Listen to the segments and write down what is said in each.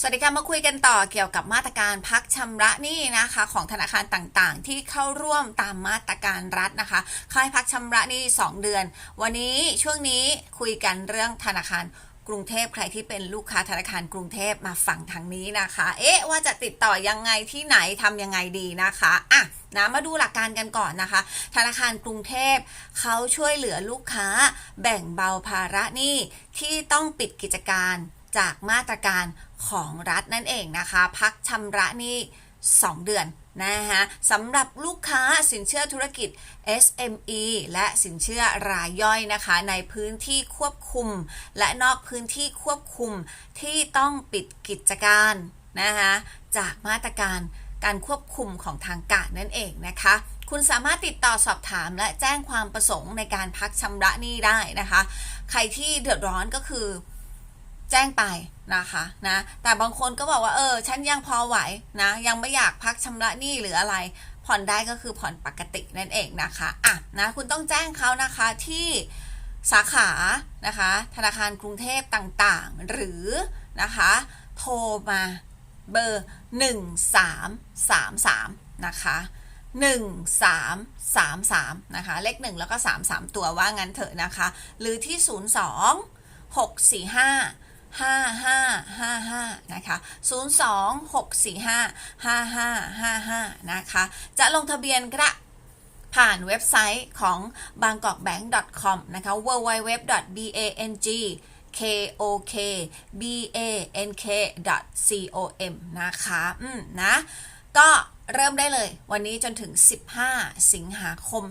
สวัสดีค่ะมาคุยกันต่อเกี่ยวกับมาตรการพักชำระหนี้นะคะ ของธนาคารต่างๆ ที่เข้าร่วมตามมาตรการรัฐนะคะค่ายพักชำระหนี้ 2 เดือน วันนี้ช่วงนี้คุยกันเรื่องธนาคารกรุงเทพใครที่เป็นลูกค้าธนาคารกรุงเทพมาฟังทางนี้นะคะ เอ๊ะว่าจะติดต่อยังไงที่ไหนทำยังไงดีนะคะอะนะมาดูหลักการกันก่อนนะคะ ธนาคารกรุงเทพเขาช่วยเหลือลูกค้า แบ่งเบาภาระหนี้ที่ต้องปิดกิจการจากมาตรการ ของรัฐนั่นเองนะคะ พักชำระหนี้ 2 เดือนนะคะสำหรับลูกค้าสินเชื่อธุรกิจ SME และสินเชื่อรายย่อยนะคะ ในพื้นที่ควบคุม และนอกพื้นที่ควบคุมที่ต้องปิดกิจการนะคะจากมาตรการการควบคุมของทางการนั่นเองนะคะ คุณสามารถติดต่อสอบถามและแจ้งความประสงค์ในการพักชำระหนี้ได้นะคะ ใครที่เดือดร้อนก็คือ แจ้งไปนะคะนะแต่บางคนก็บอกว่าเออฉันยังพอไหวนะยังไม่อยากพักชำระหนี้หรืออะไร ผ่อนได้ก็คือผ่อนปกตินั่นเองนะคะอะนะคุณต้องแจ้งเขานะคะที่สาขานะคะธนาคารกรุงเทพต่างๆ หรือนะคะโทรมาเบอร์ 1333 นะคะ1333 นะคะ เลข 1 แล้วก็ 33 ตัวว่างั้นเถอะนะคะ หรือที่ 02 645 5555 นะคะ 02 645 5555 นะคะ จะลงทะเบียนกระผ่านเว็บไซต์ของ bangkokbank.com นะคะ www.bang kokbank.com นะคะ อืม นะ ก็เริ่มได้เลย วันนี้จนถึง 15 สิงหาคม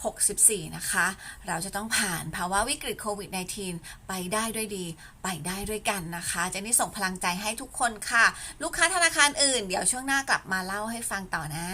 2564 นะคะ เราจะต้องผ่านภาวะวิกฤตโควิด -19 ไปได้ด้วยดี ไปได้ด้วยกันนะคะเจนนี่ส่งพลังใจให้ทุกคนค่ะ ลูกค้าธนาคารอื่น เดี๋ยวช่วงหน้ากลับมาเล่าให้ฟังต่อนะ